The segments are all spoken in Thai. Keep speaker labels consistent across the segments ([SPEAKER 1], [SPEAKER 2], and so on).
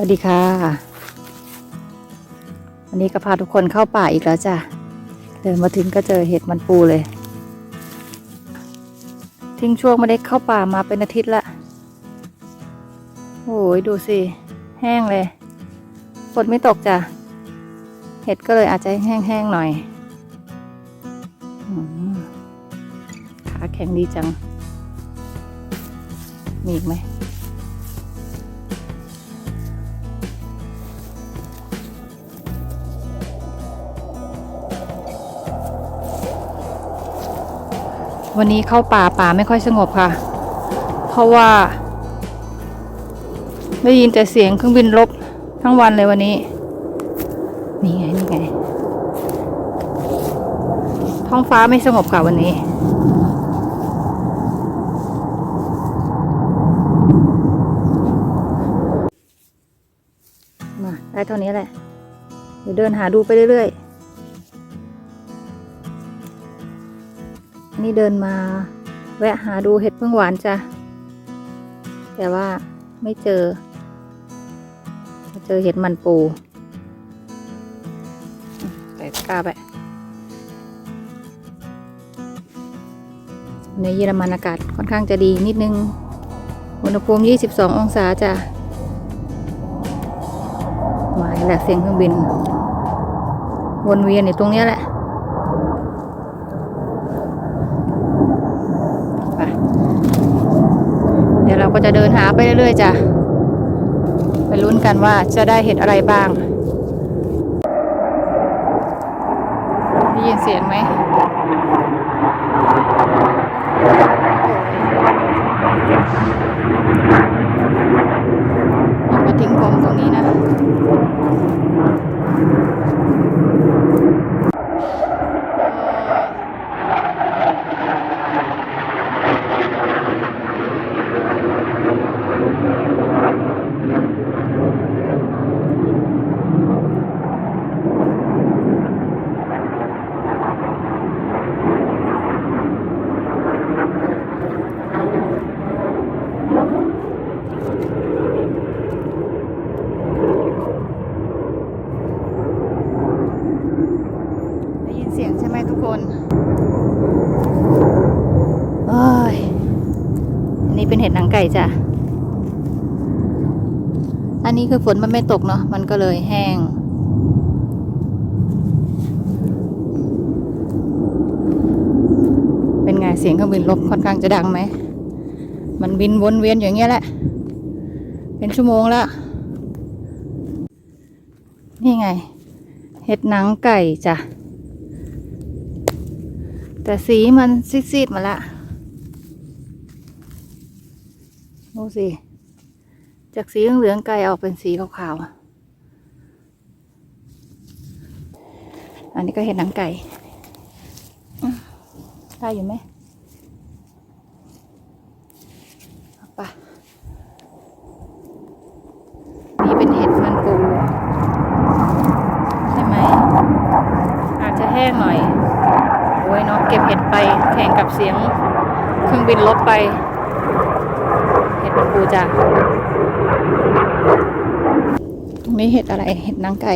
[SPEAKER 1] วัสดีค่ะ วันนี้ก็พาทุกคนเข้าป่าอีกแล้วจ้ะ เดินมาถึงก็เจอเห็ดมันปูเลย ทิ้งช่วงไม่ได้เข้าป่ามาเป็นอาทิตย์ละโอ้ยดูสิ แห้งเลยฝนไม่ตกจ้ะ เห็ดก็เลยอาจจะแห้งๆหน่อยขาแข็งดีจัง มีอีกไหม วันนี้เข้าป่าป่าไม่ค่อยสงบค่ะ เพราะว่า ได้ยินแต่เสียงเครื่องบินลบทั้งวันเลยวันนี้ นี่ไงนี่ไง ท้องฟ้าไม่สงบค่ะวันนี้มาได้เท่านี้แหละ เดี๋ยวเดินหาดูไปเรื่อยๆ นี่เดินมา แวะหาดูเห็ดพึ่งหวานจ้ะ แต่ว่าไม่เจอ เจอเห็ดมันปูใส่ตะกร้าไปในเยอรมันอากาศค่อนข้างจะดีนิดนึง อุณหภูมิ 22 องศาจ้ะ หมาอีกแล้วเสียงเครื่องบิน วนเวียนอยู่ตรงนี้แหละ ไปเดี๋ยวเราก็ จะเดินหาไปเรื่อยๆจ้ะไปลุ้นกันว่าจะได้เห็ดอะไรบ้าง ได้ยินเสียงไหมอย่ามาทิ้งผมตรงนี้นะ ได้ยินเสียงใช่ไหมทุกคนโอ้ย อันนี้เป็นเห็ดหนังไก่จ้ะ อันนี้คือฝนมันไม่ตกเนาะมันก็เลยแห้ง เป็นไงเสียงเครื่องบินลบค่อนข้างจะดังไหม มันบินวนเวียนอย่างเงี้ยแหละ เป็นชั่วโมงล้วนี่ไง เห็ดหนังไก่จ้ะ แต่สีมันซีดๆมาละดูสิ จากสีเหลืองๆไก่ออกเป็นสีขาวๆ อันนี้ก็เห็ดหนังไก่ ได้อยู่ไหมไปนี่เป็นเห็ดมันปู ใช่ไหม อาจจะแห้งหน่อย โอ้ยเนาะเก็บเห็ดไปแข่งกับเสียงเครื่องบินลบไป เห็ดมันปูจ้ะ ตรงนี้เห็ดอะไร เห็ดนางไก่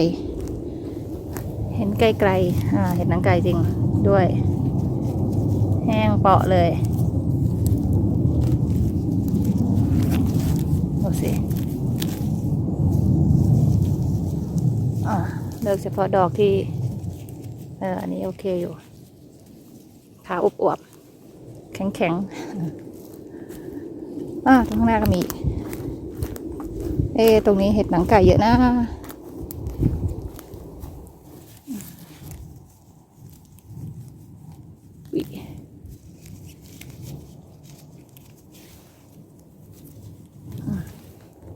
[SPEAKER 1] เห็นไกลๆอ่าเห็ดนางไก่จริงด้วย แห้งเปาะเลยดูสิอ่าเลือกเฉพาะดอกที่เอออันนี้โอเคอยู่ขาอวบๆแข็งๆอ่าตรงข้างหน้าก็มี เอะตรงนี้เห็ดหนังไก่เยอะนะอุ๊ย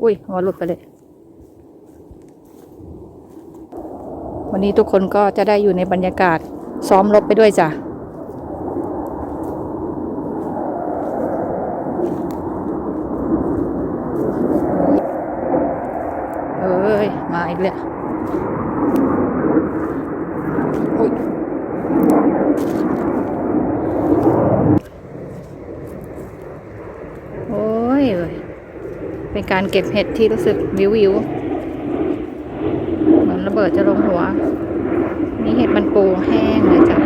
[SPEAKER 1] อุ้ยหัวหลุดไปเลย วันนี้ทุกคนก็จะได้อยู่ในบรรยากาศซ้อมรบไปด้วยจ้ะ เอ้ ย มาอีกแล้วอุ๊ยโอ้ย เป็นการเก็บเห็ดที่รู้สึกวิววิวๆเบิดจะลงหัว นี่เห็ดมันปูแห้งเลยจ้ะ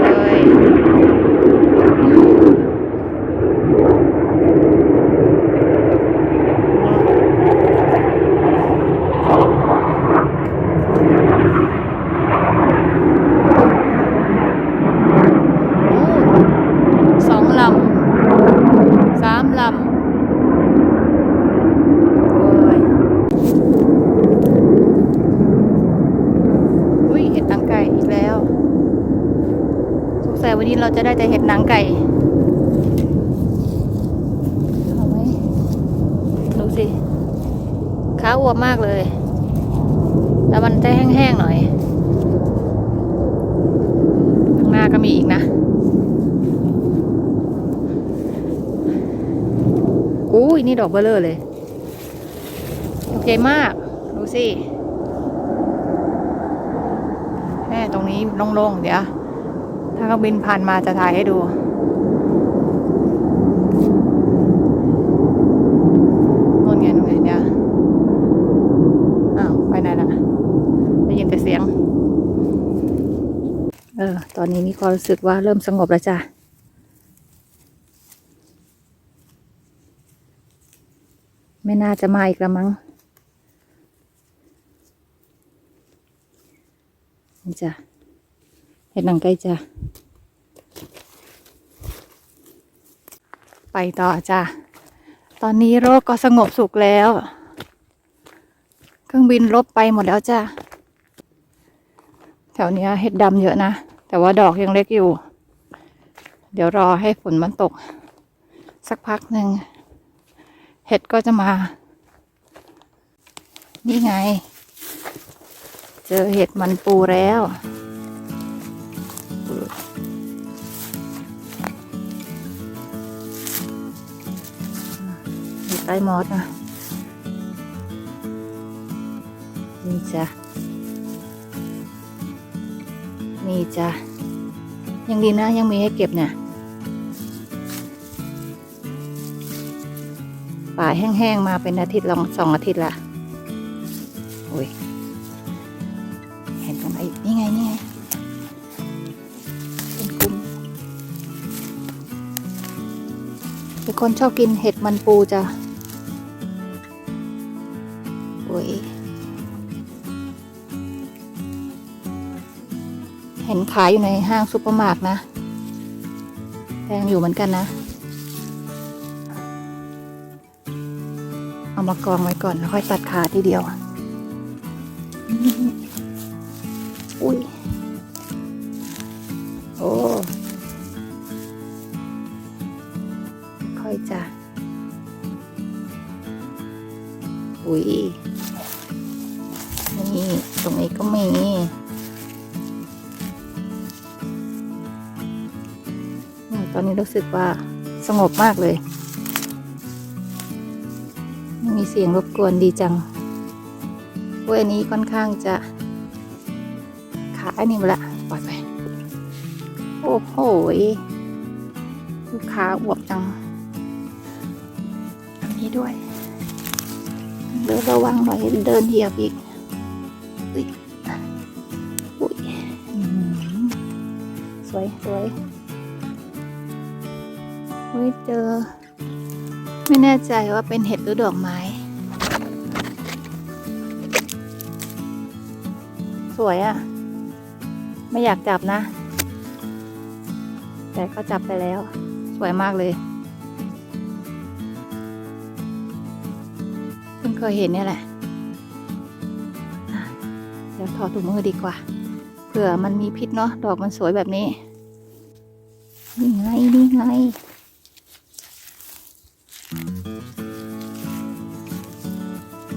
[SPEAKER 1] เลยโอ้สองลำสามลำโอ้ย อุ้ยเห็ดหนังไก่อีกแล้ว สงสัยวันนี้เราจะได้แต่เห็ดหนังไก่เอาไหมดูสิขาอวบมากเลย แต่มันจะแห้งๆหน่อย ข้างหน้าก็มีอีกนะอุ้ยนี่ดอกเบลเลอร์เลยโอเคมาก ดูสิแม่ตรงนี้โล่งๆ เดี๋ยว ถ้าเขาบินผ่านมาจะถ่ายให้ดู นู่นไงนู่นไงเดี๋ยอ้าวไปไหนล่ะได้ยินแต่เสียง เออ ตอนนี้มีความรู้สึกว่าเริ่มสงบแล้วจ้ะไม่น่าจะมาอีกแล้วมั้งนี่จ้ะ เห็ดหนังไก่จ้ะ ไปต่อจ้ะ ตอนนี้โรคก็สงบสุขแล้ว เครื่องบินลบไปหมดแล้วจ้ะ แถวเนี้ยเห็ดดำเยอะนะ แต่ว่าดอกยังเล็กอยู่ เดี๋ยวรอให้ฝนมันตก สักพักหนึ่ง เห็ดก็จะมา นี่ไง เจอเห็ดมันปูแล้ว อยู่ใต้มอสนะนี่จ้ะนี่จ้ะยังดีนะยังมีให้เก็บเนี่ยป่าแห้งๆมาเป็นอาทิตย์ลองสองอาทิตย์ละโอ้ยเห็นตรงไหนนี่ไงนี่ไงเป็นกลุ่มเป็นคนชอบกินเห็ดมันปูจ้ะ ขายอยู่ในห้างซูเปอร์มาร์ทนะ แพงอยู่เหมือนกันนะ เอามากองไว้ก่อนแล้วค่อยตัดขาทีเดียว รู้สึกว่าสงบมากเลย ไม่มีเสียงรบกวนดีจังเว้ยอันนี้ค่อนข้างจะ ขาอันนี้มาละปล่อยไป โอ้โหยลูกค้าอวบจัง อันนี้ด้วย เดินระวังหน่อยเดินเหยียบอีกอุ๊ยอุ้ยอื้อหือสวยสวย อุ้ยเจอ ไม่แน่ใจว่าเป็นเห็ดหรือดอกไม้ สวยอะ่ะ ไม่อยากจับนะ แต่ก็จับไปแล้ว สวยมากเลยเพิ่งเคยเห็นเนี่ยแหละอะเดี๋ยวถอดถุงมือดีกว่าเผื่อมันมีพิษเนาะดอกมันสวยแบบนี้ นี่ไงนี่ไง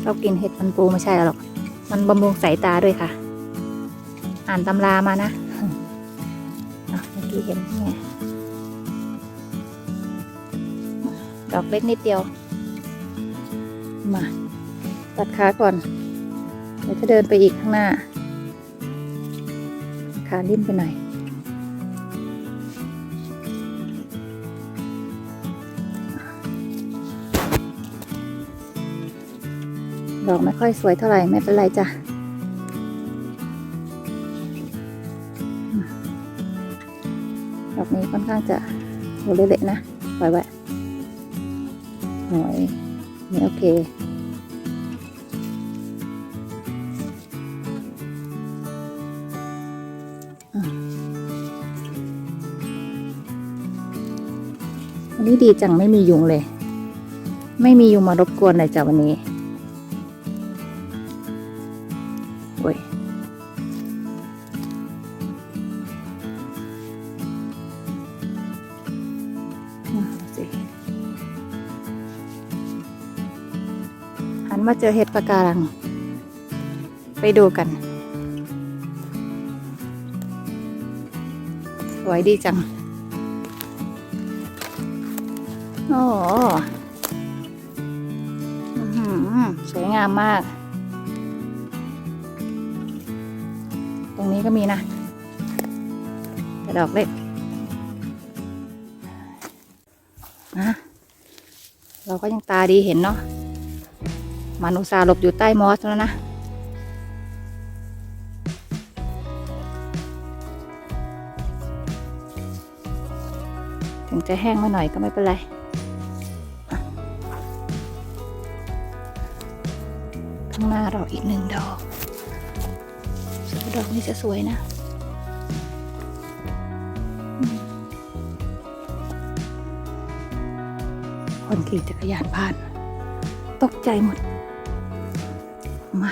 [SPEAKER 1] ชอบกินเห็ดมันปูไม่ใช่หรอก มันบำรุงสายตาด้วยค่ะ อ่านตำรามานะเมื่อกี้เห็นไงดอกเล็กนิดเดียว มา ตัดขาก่อน เดี๋ยวจะเดินไปอีกข้างหน้า ขาลิ้นไปหน่อย ดอกไม่ค่อยสวยเท่าไหร่ ไม่เป็นไรจ้ะดอกนี้ค่อนข้างจะโหเละๆนะปล่อยไว้หน่อยนี่โอเควันนี้ดีจังไม่มียุงเลย ไม่มียุงมารบกวนเลยจ้ะวันนี้ โอ้ยหันมาเจอเห็ดปะการัง ไปดูกัน สวยดีจัง โอ้โหอื้อหือสวยงามมาก นี้ก็มีนะแต่ดอกเล็กนะเราก็ยังตาดีเห็นเนาะมันอุตส่าห์หลบอยู่ใต้มอสแล้วนะถึงจะแห้งมาหน่อยก็ไม่เป็นไรข้างหน้าเราอีกหนึ่งดอก ดอกนี้จะสวยนะคนขี่จักรยานผ่าน ตกใจหมด มา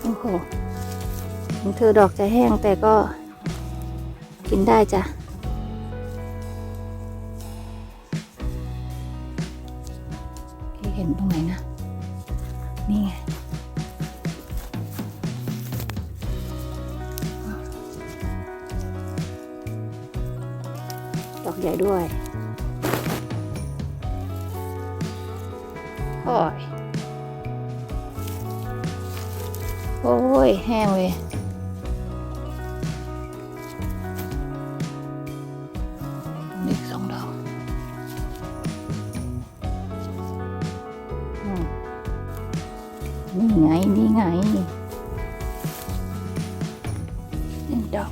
[SPEAKER 1] โอ้โหถึงเธอดอกจะแห้งแต่ก็กินได้จ้ะเห็นตรงไหนนะ นี่ไง หญ่ด้วยโอ้ยโอ้ยแห้งเลยนี่อีกสองดอกนี่ไง นี่ไงหนึ่งดอก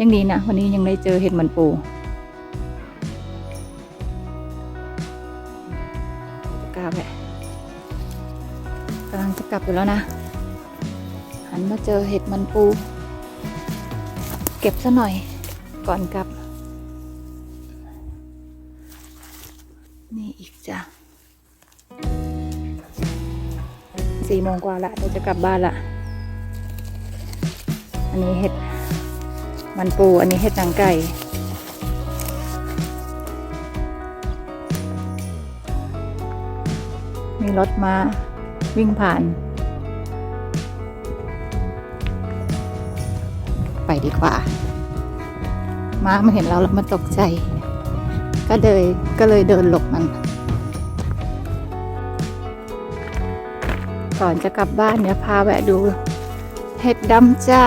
[SPEAKER 1] ยังดีนะ วันนี้ยังได้เจอเห็ดมันปู จะกลับแหละกำลังจะกลับอยู่แล้วนะ หันมาเจอเห็ดมันปู เก็บซะหน่อยก่อนกลับ นี่อีกจ้ะสี่โมงกว่าละเดี๋ยวจะกลับบ้านละ อันนี้เห็ด มันปูอันนี้เห็ดนังไก่ มีรถมาวิ่งผ่าน ไปดีกว่า ม้ามันเห็นเราแล้วมันตกใจ ก็เลยก็เลยเดินหลบมัน ก่อนจะกลับบ้านเนี่ยพาแวะดูเห็ดดำจ้า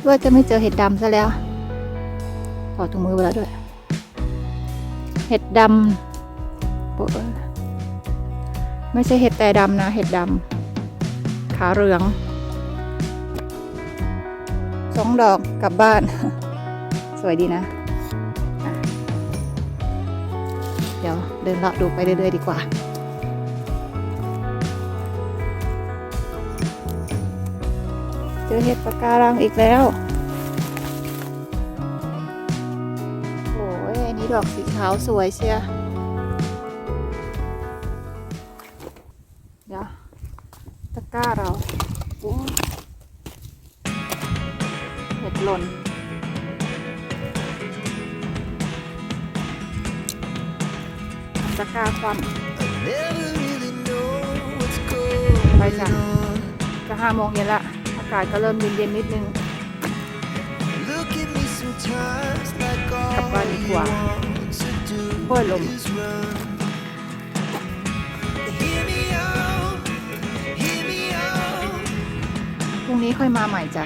[SPEAKER 1] คิดว่าจะไม่เจอเห็ดดำซะแล้วถอดถุงมือไปแล้วด้วย เห็ดดำไม่ใช่เห็ดแต่ดำนะ เห็ดดำขาเหลืองสองดอกกลับบ้าน สวยดีนะะเดี๋ยวเดินเลาะดูไปเรื่อยๆดีกว่า เจอเห็ดปะการังอีกแล้ว โอ้ยอันนี้ดอกสีขาวสวยเชียเดี๋ยวตะกร้าเราโอ้ยเห็ดหล่นตะกร้าความ
[SPEAKER 2] Never really know what's going
[SPEAKER 1] Bye, Sam.
[SPEAKER 2] on.
[SPEAKER 1] จะห้าโมงเย็นละอากาศก็เริ่มเย็นๆนิดนึง
[SPEAKER 2] กับบ้านดีกว่าห้อยลมพรุ่งนี้ค่อยมาใหม่จ้ะ